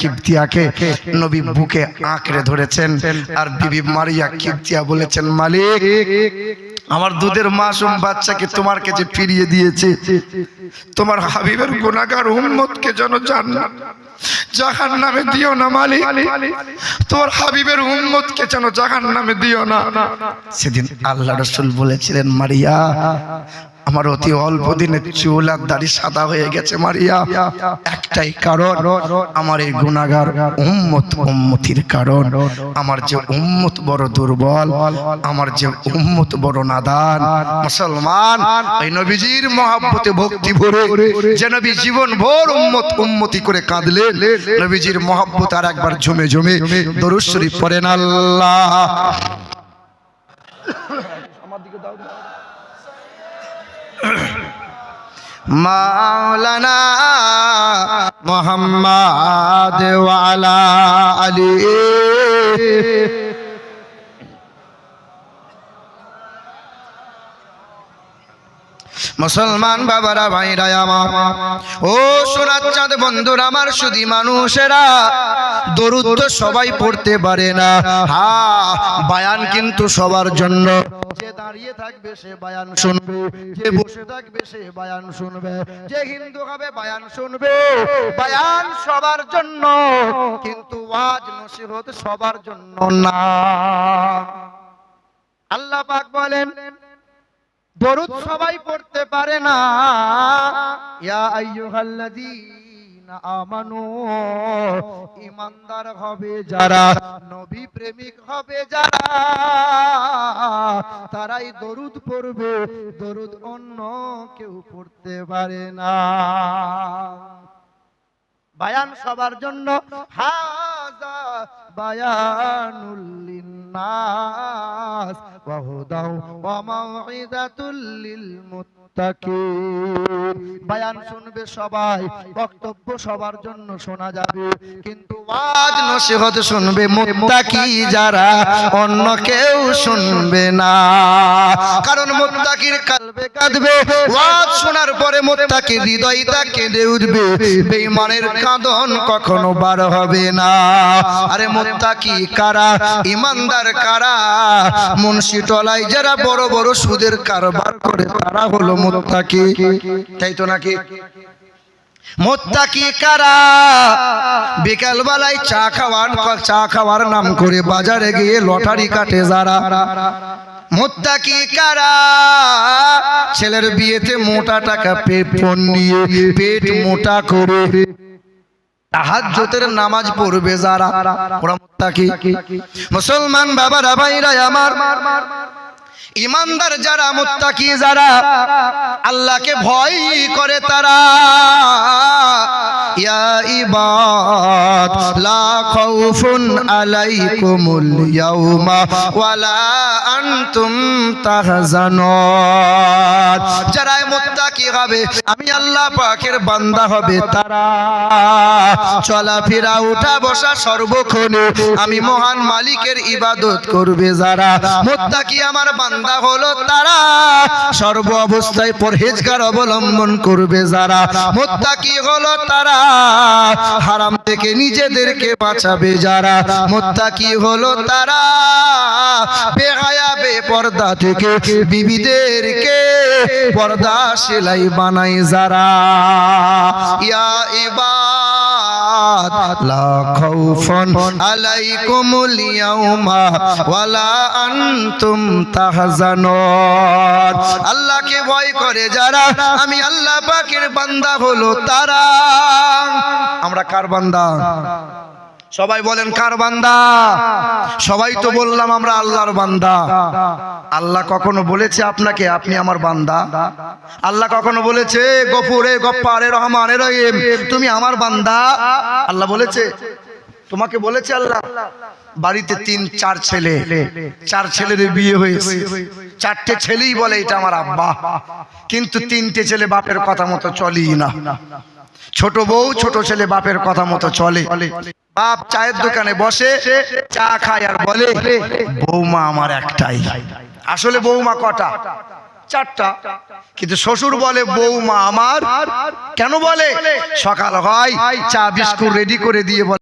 কিপ্তিয়াকে নবী বুকে আঁকড়ে ধরেছেন, আর বিবি মারিয়া কিপ্তিয়া বলেছেন, মালিক, আমার দুধের মাসুম বাচ্চাকে তোমার কাছে ফিরিয়ে দিয়েছে। তোমার হাবিবের গুনাহগার উম্মতকে যেন জান্নাত জাহান নামে দিও না, মালিক। তোমার হাবিবের উম্মতকে যেন জাহান নামে দিও না। সেদিন আল্লাহ রসুল বলেছিলেন, মারিয়া আমার অতি অল্প দিনের চুল আর দাড়ি সাদা হয়ে গেছে, মারিয়া। একটাই কারণ, আমার এই গুণাগার উম্মত উম্মতির কারণ। আমার যে উম্মত বড় দুর্বল, আমার যে উম্মত বড় নাদান। মুসলমান, ওই নবীজির মহাব্বতে ভক্তি ভরে যে নবী জীবন ভোর উম্মত উম্মতি করে কাঁদলে নবীজির মহাব্বত আর একবার জমে জমে দরুদ শরীফ পড়েন আল্লাহ। মাওলানা মোহাম্মদ ওয়ালা আলী। মুসলমান বাবারা ভাইরা আমার। ও সোনার চাঁদ বন্ধুরা, আমার শুধু মানুষেরা, দরুদ তো সবাই পড়তে পারে না। হা, বায়ান কিন্তু সবার জন্য। দাঁড়িয়ে থাকবে সে বায়ান শুনবে থাকবে সে বায়ান শুনবে, যে হিন্দু হবে বায়ান শুনবে, বায়ান সবার জন্য, কিন্তু সবার জন্য না। আল্লাহ পাক বলেন দরুদ সবাই পড়তে পারে না। ইয়া আইয়ুহাল্লাযীনা আমানু, ঈমানদার হবে যারা, নবী প্রেমিক হবে যারা, তারাই দরুদ পড়বে। দরুদ অন্য কেউ পড়তে পারে না। বায়ান সবার জন্য বায়ান শুনবে সবাই, বক্তব্য সবার জন্য শোনা যাবে। কিন্তু ওয়াজ নসিহত শুনবে মুত্তাকি যারা, অন্য কেউ শুনবে না। কারণ মুত্তাকির কালবে কাঁদবে। ওয়াজ শোনার পরে মুত্তাকির হৃদয়টা কেঁদে উঠবে। বেঈমানের কাঁদন কখনো বার হবে না। আরে মুত্তাকি কারা? ইমানদার কারা? মুন্সি টলায় যারা বড় বড় সুদের কারবার করে, তারা হলো মুত্তাকি। তাই তো নাকি? মোত্তাকি কারা? বিকাল বেলায় চা খাওয়ার চা খাওয়ার নাম করে বাজারে গিয়ে লটারি কাটে যারা। মোত্তাকি কারা? ছেলের বিয়েতে মোটা টাকা পেট ফোন নিয়ে পেট মোটা করে। নামাজ পড়বে যারা। মুত্তাকি। মুসলমান বাবারা, ভাইরা, আমার। ইমানদার যারা, মুত্তাকি যারা, আল্লাহকে ভয় করে তারা। যারা মুত্তাকি হবে, আমি আল্লাহ পাকের বান্দা হবে তারা। চলাফেরা উঠা বসা সর্বক্ষণে আমি মহান মালিকের ইবাদত করবে যারা। মুত্তাকি আমার বান্দা হলো তারা। সর্ব অবস্থায় পরহেজগার অবলম্বন করবে যারা। মুত্তাকি হলো তারা। হারাম থেকে নিজেদেরকে বাঁচাবে যারা। মুত্তাকি হলো তারা। বেহায়া, বেপর্দা থেকে বিবিদেরকে পর্দা সেলাই বানাই যারা। ইয়া ইবাদ লা খাউফুন আলাইকুমুল ইয়াউমা ওয়ালা আনতুম তাহজানুন। আল্লাহকে ভয় করে যারা, আমি আল্লাহ পাকের বান্দা হলো তারা। আমরা কার বান্দা? সবাই বলেন, কার বান্দা? সবাই তো বললাম আমরা আল্লাহর বান্দা। আল্লাহ কখনো বলেছে আপনাকে, আপনি আমার বান্দা? আল্লাহ কখনো বলেছে, গফুরে গপ্পারে রহমানে রহিম, তুমি আমার বান্দা? আল্লাহ বলেছে, তোমাকে বলেছে আল্লাহ, বাড়িতে তিন, চার ছেলে। চার ছেলের বিয়ে হয়েছে। চারটে ছেলেই বলে, এটা আমার আব্বা। কিন্তু তিনটে ছেলে বাপের কথা মতো চলেই না। ছোট বউ, ছোট ছেলে বাপের কথা মতো চলে। বাপ চায়ের দোকানে বসে, চা খায় আর বলে, বৌমা আমার একটাই। আসলে বৌমা কটা? চারটা। কিন্তু শ্বশুর বলে, বৌমা আমার। কেন বলে? সকাল হয়, চা বিস্কুট রেডি করে দিয়ে বলে